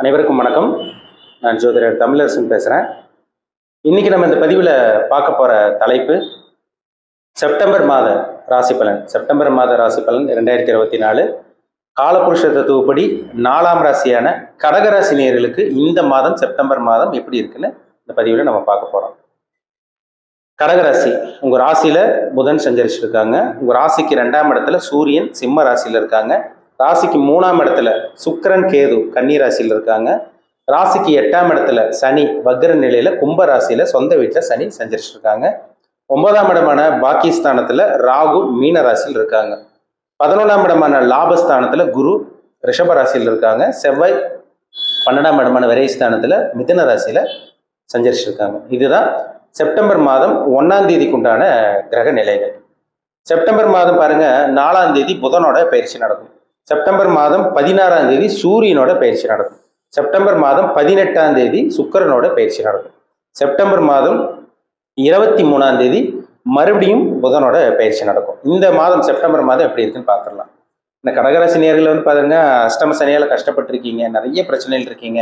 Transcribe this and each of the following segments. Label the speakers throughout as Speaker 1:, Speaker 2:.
Speaker 1: அனைவருக்கும் வணக்கம். நான் ஜோதிடர் தமிழரசன் பேசுகிறேன் இன்றைக்கி நம்ம இந்த பதிவில் பார்க்க போகிற தலைப்பு செப்டம்பர் மாத ராசி பலன். செப்டம்பர் மாத ராசி பலன் ரெண்டாயிரத்தி இருபத்தி நாலு. காலபுருஷ தத்துவப்படி நாலாம் ராசியான கடகராசி நேர்களுக்கு இந்த மாதம் செப்டம்பர் மாதம் எப்படி இருக்குன்னு இந்த பதிவில் நம்ம பார்க்க போகிறோம் கடகராசி உங்கள் ராசியில் புதன் சஞ்சரிச்சிருக்காங்க. உங்கள் ராசிக்கு ரெண்டாம் இடத்துல சூரியன் சிம்ம ராசியில் இருக்காங்க. ராசிக்கு மூணாம் இடத்துல சுக்கரன் கேது கன்னி ராசியில் இருக்காங்க. ராசிக்கு எட்டாம் இடத்துல சனி வக்ர நிலையில கும்ப ராசியில சொந்த வீட்டில் சனி சஞ்சரிச்சிட்டு ஒன்பதாம் இடமான பாக்கிஸ்தானத்தில் ராகு மீன ராசியில் இருக்காங்க. பதினொன்றாம் இடமான லாபஸ்தானத்துல குரு ரிஷப ராசியில் இருக்காங்க. செவ்வாய் பன்னெண்டாம் இடமான விரைஸ்தானத்துல மிதுன ராசியில சஞ்சரிச்சிருக்காங்க. இதுதான் செப்டம்பர் மாதம் ஒன்றாம் தேதிக்கு உண்டான கிரக நிலைகள். செப்டம்பர் மாதம் பாருங்க நாலாம் தேதி புதனோட பயிற்சி நடக்கும். செப்டம்பர் மாதம் பதினாறாம் தேதி சூரியனோட பயிற்சி நடக்கும். செப்டம்பர் மாதம் பதினெட்டாம் தேதி சுக்கரனோட பயிற்சி நடக்கும். செப்டம்பர் மாதம் இருபத்தி மூணாம் தேதி மறுபடியும் புதனோட பயிற்சி நடக்கும். இந்த மாதம் செப்டம்பர் மாதம் எப்படி இருக்குன்னு பார்த்துடலாம். இந்த கடகராசி நேர்களை வந்து பார்த்தீங்கன்னா அஷ்டம சனியால் கஷ்டப்பட்டிருக்கீங்க நிறைய பிரச்சனைகள் இருக்கீங்க.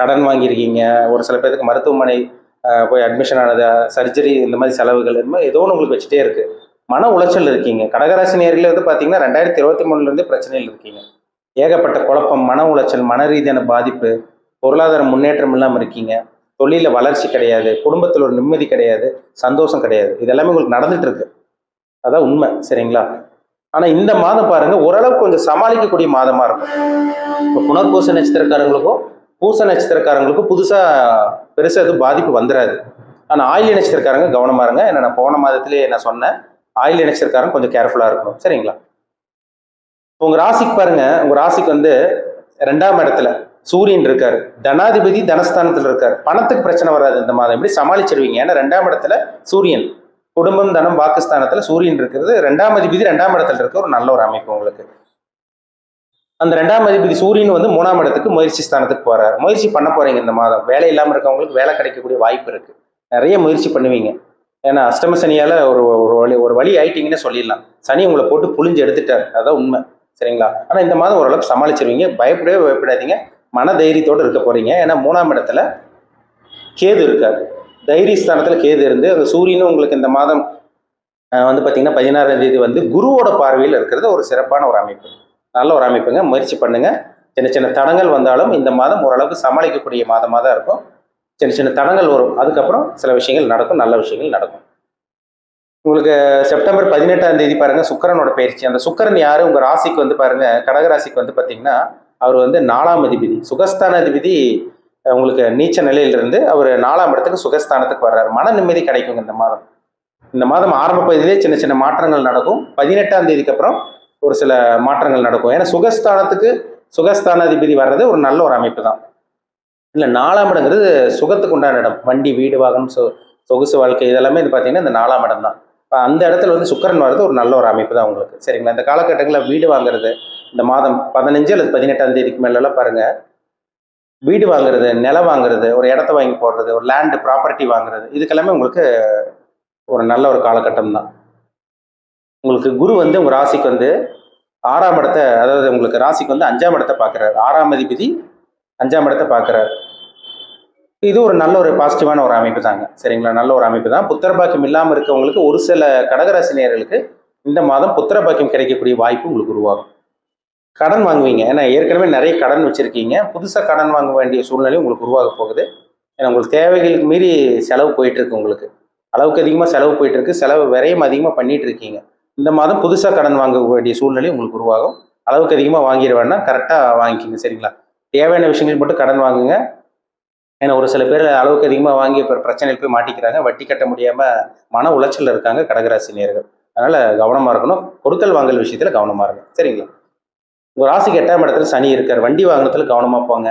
Speaker 1: கடன் வாங்கியிருக்கீங்க ஒரு சில பேருக்கு மருத்துவமனை போய் அட்மிஷன் ஆனது சர்ஜரி இந்த மாதிரி செலவுகள் இந்த மாதிரி ஏதோ ஒன்று உங்களுக்கு வச்சுட்டே இருக்குது மன உளைச்சல் இருக்கீங்க. கடகராசி நேரில் வந்து பார்த்தீங்கன்னா ரெண்டாயிரத்தி இருபத்தி மூணுலேருந்து பிரச்சனையில் இருக்கீங்க. ஏகப்பட்ட குழப்பம் மன உளைச்சல் மன ரீதியான பாதிப்பு பொருளாதார முன்னேற்றம் இல்லாமல் இருக்கீங்க. தொழிலில் வளர்ச்சி கிடையாது. குடும்பத்தில் ஒரு நிம்மதி கிடையாது. சந்தோஷம் கிடையாது. இதெல்லாமே உங்களுக்கு நடந்துட்டு இருக்கு. அதான் உண்மை. சரிங்களா? ஆனால் இந்த மாதம் பாருங்க ஓரளவுக்கு கொஞ்சம் சமாளிக்கக்கூடிய மாதமாக இருக்கும். இப்போ புனர்பூச நட்சத்திரக்காரங்களுக்கும் பூச நட்சத்திரக்காரங்களுக்கும் புதுசாக பெருசாக எதுவும் பாதிப்பு வந்துடாது ஆனால் ஆயில் நட்சத்திரக்காரங்க கவனமா இருங்க. ஏன்னா நான் போன மாதத்திலே நான் சொன்னேன். ஆயில் நட்சத்திரக்காரங்க கொஞ்சம் கேர்ஃபுல்லாக இருக்கணும். சரிங்களா? உங்கள் ராசிக்கு பாருங்கள் உங்கள் ராசிக்கு வந்து ரெண்டாம் இடத்துல சூரியன் இருக்கார். தனாதிபதி தனஸ்தானத்தில் இருக்கார். பணத்துக்கு பிரச்சனை வராது இந்த மாதம். எப்படி சமாளிச்சிருவீங்க? ஏன்னா ரெண்டாம் இடத்துல சூரியன் குடும்பம் தனம் வாக்குஸ்தானத்தில் சூரியன் இருக்கிறது. ரெண்டாம் அதிபதி ரெண்டாம் இடத்துல இருக்க ஒரு நல்ல ஒரு அமைப்பு உங்களுக்கு. அந்த ரெண்டாம் அதிபதி சூரியன் வந்து மூணாம் இடத்துக்கு முயற்சி ஸ்தானத்துக்கு போகிறார் முயற்சி பண்ண போறீங்க இந்த மாதம். வேலை இல்லாமல் இருக்கவங்களுக்கு வேலை கிடைக்கக்கூடிய வாய்ப்பு இருக்கு. நிறைய முயற்சி பண்ணுவீங்க. ஏன்னா அஷ்டம சனியால ஒரு ஒரு வழி ஒரு வழி ஆயிட்டீங்கன்னு சொல்லிடலாம். சனி உங்களை போட்டு புழிஞ்சு எடுத்துட்டார். அதான் உண்மை. சரிங்களா? ஆனால் இந்த மாதம் ஓரளவுக்கு சமாளிச்சிருவீங்க. பயப்படவே பயப்படாதீங்க. மன தைரியத்தோடு இருக்க போகிறீங்க ஏன்னா மூணாம் இடத்துல கேது இருக்காது தைரிய ஸ்தானத்தில் கேது இருந்து அந்த சூரியனும் உங்களுக்கு இந்த மாதம் வந்து பார்த்தீங்கன்னா பதினாறாம் தேதி வந்து குருவோட பார்வையில் இருக்கிறது ஒரு சிறப்பான ஒரு அமைப்பு. நல்ல ஒரு அமைப்புங்க. முயற்சி பண்ணுங்கள் சின்ன சின்ன தடங்கள் வந்தாலும் இந்த மாதம் ஓரளவுக்கு சமாளிக்கக்கூடிய மாதமாக தான் இருக்கும். சின்ன சின்ன தடங்கள் வரும். அதுக்கப்புறம் சில விஷயங்கள் நடக்கும். நல்ல விஷயங்கள் நடக்கும். உங்களுக்கு செப்டம்பர் பதினெட்டாம் தேதி பாருங்க சுக்கரனோட பயிற்சி. அந்த சுக்கரன் யாரு? உங்க ராசிக்கு வந்து பாருங்க கடகராசிக்கு வந்து பாத்தீங்கன்னா அவர் வந்து நாலாம் அதிபதி. சுகஸ்தான அதிபதி உங்களுக்கு நீச்ச நிலையிலிருந்து அவர் நாலாம் இடத்துக்கு சுகஸ்தானத்துக்கு வர்றாரு. மன நிம்மதி கிடைக்குங்க இந்த மாதம். இந்த மாதம் ஆரம்ப பகுதியிலே சின்ன சின்ன மாற்றங்கள் நடக்கும். பதினெட்டாம் தேதிக்கு அப்புறம் ஒரு சில மாற்றங்கள் நடக்கும். ஏன்னா சுகஸ்தானத்துக்கு சுகஸ்தானாதிபதி வர்றது ஒரு நல்ல ஒரு அமைப்பு தான். இல்லை நாலாம் இடங்கிறது சுகத்துக்கு உண்டான இடம். வண்டி வீடு வாகனம் சொ சொகுசு வாழ்க்கை இதெல்லாமே இது பார்த்தீங்கன்னா இந்த நாலாம் இடம் தான். இப்போ அந்த இடத்துல வந்து சுக்கரன் வர்றது ஒரு நல்ல ஒரு அமைப்பு தான் உங்களுக்கு. சரிங்களா? இந்த காலகட்டங்களில் வீடு வாங்குறது இந்த மாதம் பதினஞ்சு அல்லது பதினெட்டாம் தேதிக்கு மேலெல்லாம் பாருங்கள் வீடு வாங்குறது நிலம் வாங்குறது ஒரு இடத்த வாங்கி போடுறது ஒரு லேண்டு ப்ராப்பர்ட்டி வாங்குறது இதுக்கெல்லாமே உங்களுக்கு ஒரு நல்ல ஒரு காலகட்டம் தான். உங்களுக்கு குரு வந்து உங்கள் ராசிக்கு வந்து ஆறாம் இடத்த அதாவது உங்களுக்கு ராசிக்கு வந்து அஞ்சாம் இடத்தை பார்க்குறாரு. ஆறாம் அதிபதி அஞ்சாம் இடத்தை பார்க்குறாரு. இது ஒரு நல்ல ஒரு பாசிட்டிவான ஒரு அமைப்பு தாங்க சரிங்களா? நல்ல ஒரு அமைப்பு தான் புத்திர பாக்கியம் இல்லாமல் இருக்கவங்களுக்கு ஒரு சில கடகராசி நேர்களுக்கு இந்த மாதம் புத்திர பாக்கியம் கிடைக்கக்கூடிய வாய்ப்பு உங்களுக்கு உருவாகும். கடன் வாங்குவீங்க. ஏன்னா ஏற்கனவே நிறைய கடன் வச்சுருக்கீங்க. புதுசாக கடன் வாங்க வேண்டிய சூழ்நிலை உங்களுக்கு உருவாக போகுது. ஏன்னா உங்களுக்கு தேவைகளுக்கு மீறி செலவு போயிட்டுருக்கு உங்களுக்கு. அளவுக்கு அதிகமாக செலவு போயிட்டு இருக்கு செலவு விரையும் அதிகமாக பண்ணிகிட்டு இருக்கீங்க இந்த மாதம் புதுசாக கடன் வாங்க வேண்டிய சூழ்நிலை உங்களுக்கு உருவாகும். அளவுக்கு அதிகமாக வாங்கிடுவேன்னா கரெக்டாக வாங்கிக்கிங்க. சரிங்களா? தேவையான விஷயங்கள் மட்டும் கடன் வாங்குங்க. ஏன்னா ஒரு சில பேர் அளவுக்கு அதிகமாக வாங்கி இப்போ பிரச்சனையில் போய் மாட்டிக்கிறாங்க. வட்டி கட்ட முடியாமல் மன உளைச்சலில் இருக்காங்க கடகராசி நேர்கள் அதனால் கவனமாக இருக்கணும். கொடுக்கல் வாங்கல் விஷயத்தில் கவனமாக இருக்கணும். சரிங்களா? உங்கள் ராசிக்கு எட்டாம் இடத்துல சனி இருக்கார். வண்டி வாங்கினத்தில் கவனமாக போங்க.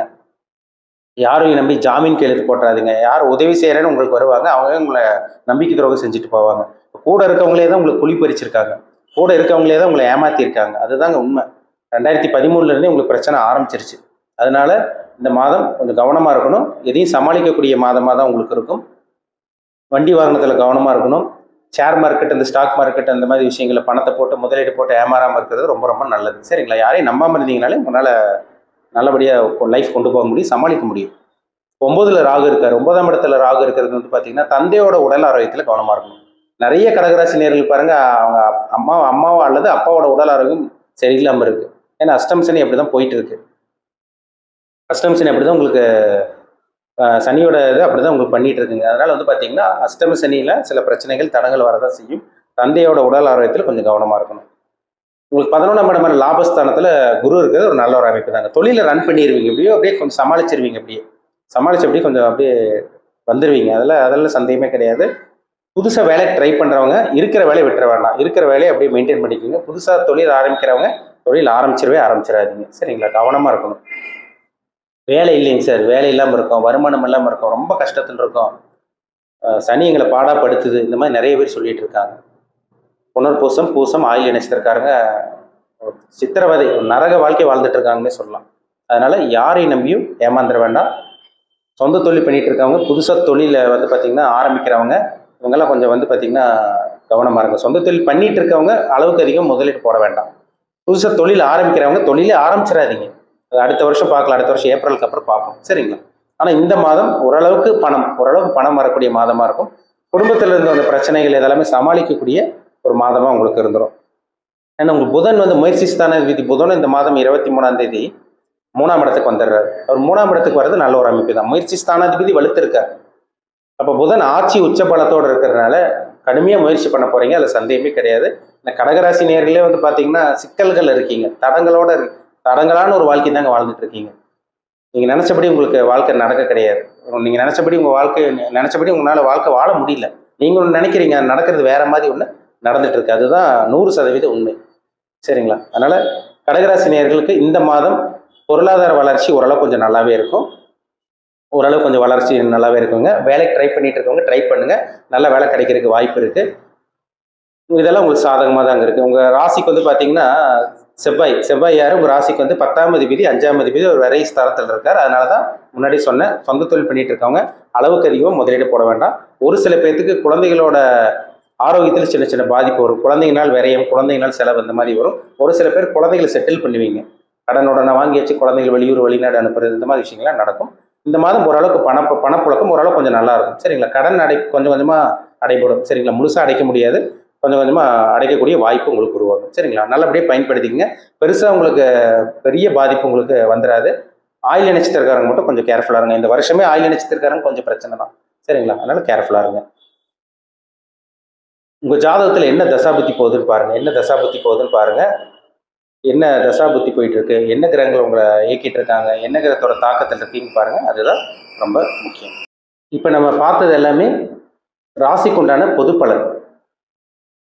Speaker 1: யாரையும் நம்பி ஜாமீன் கையெழுத்து போட்டுறாதீங்க. யார் உதவி செய்கிறேன்னு உங்களுக்கு வருவாங்க. அவங்க உங்களை நம்பிக்கை துரோகம் செஞ்சுட்டு போவாங்க. கூட இருக்கவங்களே தான் உங்களுக்கு குழி பறிச்சிருக்காங்க. கூட இருக்கவங்களே தான் உங்களை ஏமாத்திருக்காங்க. அதுதாங்க உண்மை. ரெண்டாயிரத்தி பதிமூணுலேருந்தே உங்களுக்கு பிரச்சனை ஆரம்பிச்சிருச்சு. அதனால இந்த மாதம் கொஞ்சம் கவனமாக இருக்கணும். எதையும் சமாளிக்கக்கூடிய மாதமாக தான் உங்களுக்கு இருக்கும். வண்டி வாகனத்தில் கவனமாக இருக்கணும். ஷேர் மார்க்கெட் அந்த ஸ்டாக் மார்க்கெட் அந்த மாதிரி விஷயங்களை பணத்தை போட்டு முதலீடு போட்டு ஏமாறாமல் இருக்கிறது ரொம்ப ரொம்ப நல்லது. சரிங்களா? யாரையும் நம்பாமல் இருந்தீங்கனாலே உங்களால் நல்லபடியாக லைஃப் கொண்டு போக முடியும் சமாளிக்க முடியும். ஒன்பதுல ராகு இருக்கார். ஒன்பதாம் இடத்துல ராகு இருக்கிறது வந்து பார்த்தீங்கன்னா தந்தையோட உடல் ஆரோக்கியத்தில் கவனமாக இருக்கணும். நிறைய கடகராசி நேர்கள் பாருங்கள் அவங்க அம்மா அம்மாவோ அல்லது அப்பாவோட உடல் ஆரோக்கியம் சரியில்லாமல் இருக்குது ஏன்னா அஷ்டம் சனி அப்படி தான் போயிட்டு இருக்கு. அஷ்டம் சனி அப்படி தான் உங்களுக்கு சனியோட இது அப்படி தான் உங்களுக்கு பண்ணிட்டு இருக்குங்க. அதனால் வந்து பார்த்தீங்கன்னா அஷ்டம சனியில் சில பிரச்சனைகள் தடங்கள் வரதான் செய்யும். தந்தையோட உடல் ஆரோக்கியத்தில் கொஞ்சம் கவனமாக இருக்கணும். உங்களுக்கு பதினொன்றாம் மணி லாபஸ்தானத்தில் குரு இருக்கிறது ஒரு நல்ல ஒரு அமைப்பு தாங்க. தொழிலை ரன் பண்ணிடுவீங்க எப்படியோ அப்படியே கொஞ்சம் சமாளிச்சிருவீங்க அப்படியே. சமாளிச்சு அப்படியே கொஞ்சம் அப்படியே வந்துடுவீங்க அதில் அதெல்லாம் சந்தேகமே கிடையாது. புதுசாக வேலைக்கு ட்ரை பண்ணுறவங்க இருக்கிற வேலையை விட்டுற வேண்டாம். இருக்கிற வேலையை அப்படியே மெயின்டைன் பண்ணிக்கோங்க. புதுசாக தொழில் ஆரம்பிக்கிறவங்க தொழில் ஆரம்பிச்சிடவே ஆரம்பிச்சிடாதீங்க. சரிங்களா? கவனமாக இருக்கணும். வேலை இல்லைங்க சார் வேலை இல்லாமல் இருக்கோம் வருமானம் இல்லாமல் இருக்கோம் ரொம்ப கஷ்டத்தில் இருக்கோம். சனி எங்களை பாடாப்படுத்துது இந்த மாதிரி நிறைய பேர் சொல்லிட்டு இருக்காங்க. புனர்பூசம் பூசம் ஆயில் இணைச்சிருக்காருங்க சித்திரவதை ஒரு நரக வாழ்க்கை வாழ்ந்துட்டு இருக்காங்கன்னே சொல்லலாம். அதனால யாரையும் நம்பியும் ஏமாந்துட வேண்டாம். சொந்த தொழில் பண்ணிட்டு இருக்கவங்க புதுசாக தொழிலை வந்து பார்த்திங்கன்னா ஆரம்பிக்கிறவங்க இவங்கெல்லாம் கொஞ்சம் வந்து பார்த்திங்கன்னா கவனமாக இருங்க. சொந்த தொழில் பண்ணிட்டு இருக்கவங்க அளவுக்கு அதிகம் முதலீடு போட வேண்டாம். புதுசாக தொழில் ஆரம்பிக்கிறவங்க தொழிலே ஆரம்பிச்சிடாதீங்க. அடுத்த வருஷம் பார்க்கலாம். அடுத்த வருஷம் ஏப்ரலுக்கு அப்புறம் பார்ப்போம். சரிங்களா? ஆனால் இந்த மாதம் ஓரளவுக்கு பணம் ஓரளவுக்கு பணம் வரக்கூடிய மாதமாக இருக்கும். குடும்பத்தில் இருந்த அந்த பிரச்சனைகள் இதெல்லாமே சமாளிக்கக்கூடிய ஒரு மாதமாக உங்களுக்கு இருந்துரும். ஏன்னா உங்களுக்கு புதன் வந்து முயற்சி ஸ்தான விதி புதன் இந்த மாதம் இருபத்தி மூணாம் தேதி மூணாம் இடத்துக்கு வந்துடுறாரு. அவர் மூணாம் இடத்துக்கு வர்றது நல்ல ஒரு அமைப்பு தான். முயற்சி ஸ்தானாதிபதி வலுத்திருக்கார். அப்போ புதன் ஆட்சி உச்ச பலத்தோடு இருக்கிறதுனால கடுமையாக முயற்சி பண்ண போறீங்க. அதில் சந்தேகமே கிடையாது. இந்த கடகராசி நேர்களே வந்து பார்த்தீங்கன்னா சிக்கல்கள் இருக்கீங்க. தடங்களோட இருக்கு தடங்களான ஒரு வாழ்க்கை தாங்க வாழ்ந்துட்டு இருக்கீங்க. நீங்கள் நினச்சபடி உங்களுக்கு வாழ்க்கை நடக்க கிடையாது. நீங்கள் நினச்சபடி உங்கள் வாழ்க்கை நினச்சபடி உங்களால் வாழ்க்கை வாழ முடியல. நீங்கள் ஒன்று நினைக்கிறீங்க நடக்கிறது வேற மாதிரி ஒன்று நடந்துட்டு இருக்கு. அதுதான் நூறு சதவீத உண்மை. சரிங்களா? அதனால் கடகராசி நேயர்களுக்கு இந்த மாதம் பொருளாதார வளர்ச்சி ஓரளவு கொஞ்சம் நல்லாவே இருக்கும். ஓரளவு கொஞ்சம் வளர்ச்சி நல்லாவே இருக்குங்க. வேலைக்கு ட்ரை பண்ணிட்டு இருக்கவங்க ட்ரை பண்ணுங்க. நல்ல வேலை கிடைக்கிறதுக்கு வாய்ப்பு இருக்கு. இதெல்லாம் உங்களுக்கு சாதகமாக தாங்க இருக்குது உங்கள் ராசிக்கு வந்து பார்த்தீங்கன்னா செவ்வாய் செவ்வாய் உங்கள் ராசிக்கு வந்து பத்தாம் அதிபதி அஞ்சாம் அதிபதி ஒரு வரை ஸ்தானத்தில் இருக்கார். அதனால தான் முன்னாடி சொன்னேன் சொந்த தொழில் பண்ணிட்டு இருக்கவங்க அளவுக்கு அதிகமாக முதலீடு போட வேண்டாம். ஒரு சில பேர்த்துக்கு குழந்தைகளோட ஆரோக்கியத்தில் சின்ன சின்ன பாதிப்பு வரும். குழந்தைங்கனால் விரயம் குழந்தைங்கனால் செலவு இந்த மாதிரி வரும். ஒரு சில பேர் குழந்தைகளை செட்டில் பண்ணுவீங்க. கடன் உடனே வாங்கி வச்சு குழந்தைகள் வெளியூர் வெளிநாடு அனுப்புறது இந்த மாதிரி விஷயங்கள்லாம் நடக்கும். இந்த மாதம் ஓரளவுக்கு பண பணப்புழக்கம் ஓரளவுக்கு கொஞ்சம் நல்லா இருக்கும். சரிங்களா? கடன் அடை கொஞ்சம் கொஞ்சமாக அடைபடும். சரிங்களா? முழுசாக அடைக்க முடியாது. கொஞ்சம் கொஞ்சமாக அடைக்கக்கூடிய வாய்ப்பு உங்களுக்கு உருவாகும். சரிங்களா? நல்லபடியாக பயன்படுத்திக்கங்க. பெருசாக உங்களுக்கு பெரிய பாதிப்பு உங்களுக்கு வந்துடாது ஆயில் நட்சத்திரக்காரங்க மட்டும் கொஞ்சம் கேர்ஃபுல்லாக இருங்க. இந்த வருஷமே ஆயில் நட்சத்திரக்காரங்க கொஞ்சம் பிரச்சனை தான். சரிங்களா? அதனால் கேர்ஃபுல்லாக இருங்க. உங்கள் ஜாதகத்தில் என்ன தசாபுத்தி போகுதுன்னு பாருங்கள் என்ன தசாபுத்தி போகுதுன்னு பாருங்கள் என்ன தசாபுத்தி போயிட்டு இருக்கு என்ன கிரகங்கள் உங்களை இயக்கிட்டு இருக்காங்க என்ன கிரகத்தோட தாக்கத்தில் இருக்குன்னு பாருங்கள் அதுதான் ரொம்ப முக்கியம். இப்போ நம்ம பார்த்தது எல்லாமே ராசிக்குண்டான பொது பலன்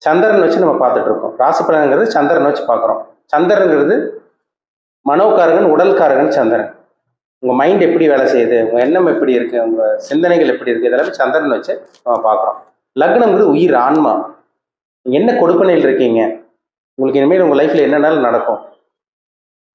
Speaker 1: சந்திரன் வச்சு நம்ம பார்த்துட்டு இருக்கோம். ராசி பலன்கிறது சந்திரன் வச்சு பார்க்குறோம். சந்திரங்கிறது மனோக்காரகன் உடல்காரகன் சந்திரன். உங்கள் மைண்ட் எப்படி வேலை செய்யுது? உங்கள் எண்ணம் எப்படி இருக்குது உங்கள் சிந்தனைகள் எப்படி இருக்குது இதெல்லாம் சந்திரன் வச்சு நம்ம பார்க்குறோம். லக்னம்ங்கிறது உயிர் ஆன்மா. நீங்கள் என்ன கொடுப்பனையில் இருக்கீங்க? உங்களுக்கு இனிமேல் உங்கள் லைஃப்பில் என்னென்னாலும் நடக்கும்?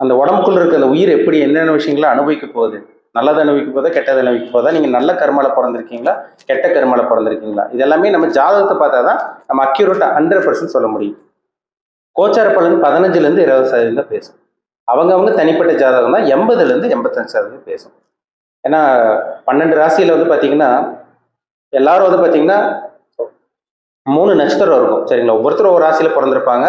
Speaker 1: அந்த உடம்புக்குள்ள இருக்க அந்த உயிர் எப்படி என்னென்ன விஷயங்களை அனுபவிக்க போகுது? நல்லதை அனுபவிக்க போதா கெட்டதை அனுபவிக்க போதா நீங்கள் நல்ல கருமால பிறந்திருக்கீங்களா? கெட்ட கர்மால பிறந்திருக்கீங்களா? இதெல்லாமே நம்ம ஜாதகத்தை பார்த்தா தான் நம்ம அக்யூரேட்டாக ஹண்ட்ரட் பர்சன்ட் சொல்ல முடியும். கோச்சார பலன் பதினஞ்சுலேருந்து இருபது சதவீதம் பேசும். அவங்கவுங்க தனிப்பட்ட ஜாதகம் தான் எண்பதுலேருந்து எண்பத்தஞ்சு சதவீதம் பேசும். ஏன்னா பன்னெண்டு ராசியில் வந்து பார்த்தீங்கன்னா எல்லாரும் வந்து பார்த்தீங்கன்னா மூணு நட்சத்திரம் இருக்கும். சரிங்களா? ஒவ்வொருத்தரும் ஒரு ராசியில் பிறந்திருப்பாங்க.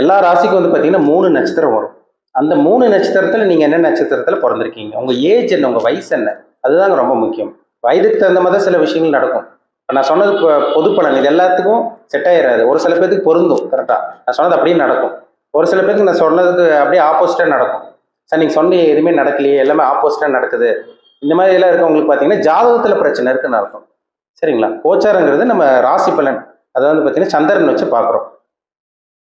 Speaker 1: எல்லா ராசிக்கும் வந்து பார்த்தீங்கன்னா மூணு நட்சத்திரம் வரும். அந்த மூணு நட்சத்திரத்தில் நீங்கள் என்ன நட்சத்திரத்தில் பிறந்திருக்கீங்க? உங்கள் ஏஜ் என்ன உங்கள் வயசு என்ன? அதுதாங்க ரொம்ப முக்கியம். வயதுக்கு தகுந்த மாதிரி தான் சில விஷயங்கள் நடக்கும். நான் சொன்னது இப்போ பொது பலன். இது எல்லாத்துக்கும் செட் ஆயிடாது ஒரு சில பேருக்கு பொருந்தும் கரெக்டாக நான் சொன்னது அப்படியே நடக்கும். ஒரு சில பேருக்கு நான் சொன்னதுக்கு அப்படியே ஆப்போசிட்டாக நடக்கும். சார் நீங்கள் சொன்ன எதுவுமே நடக்கலையே. எல்லாமே ஆப்போசிட்டாக நடக்குது. இந்த மாதிரி எல்லாம் இருக்கவங்களுக்கு பார்த்தீங்கன்னா ஜாதகத்தில் பிரச்சனை இருக்குன்னு அர்த்தம். சரிங்களா? கோச்சாரங்கிறது நம்ம ராசி பலன். அதை வந்து பார்த்தீங்கன்னா சந்திரன் வச்சு பார்க்குறோம்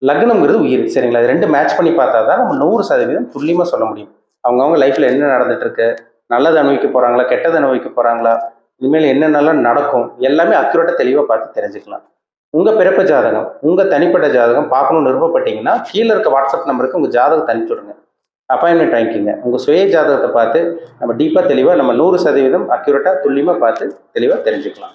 Speaker 1: லக்னம்ங்கிறது உயிர் சரிங்களா? இது ரெண்டு மேட்ச் பண்ணி பார்த்தா தான் நம்ம நூறு சதவீதம் துல்லியமாக சொல்ல முடியும். அவங்கவுங்க லைஃப்பில் என்ன நடந்துட்டு இருக்கு நல்லது அனுபவிக்க போகிறாங்களா கெட்டது அனுபவிக்க போகிறாங்களா இனிமேல் என்னென்னலாம் நடக்கும் எல்லாமே அக்யூரேட்டாக தெளிவாக பார்த்து தெரிஞ்சுக்கலாம். உங்கள் பிறப்பு ஜாதகம் உங்கள் தனிப்பட்ட ஜாதகம் பார்க்கணும்னு விருப்பப்பட்டீங்கன்னா கீழே இருக்க வாட்ஸ்அப் நம்பருக்கு உங்கள் ஜாதகத்தை அனுப்பிச்சி விடுங்க. அப்பாயின்மெண்ட் வாங்கிக்கிங்க. உங்கள் சுய ஜாதகத்தை பார்த்து நம்ம டீப்பாக தெளிவாக நம்ம நூறு சதவீதம் அக்யூரேட்டாக துல்லியமாக பார்த்து தெளிவாக தெரிஞ்சுக்கலாம்.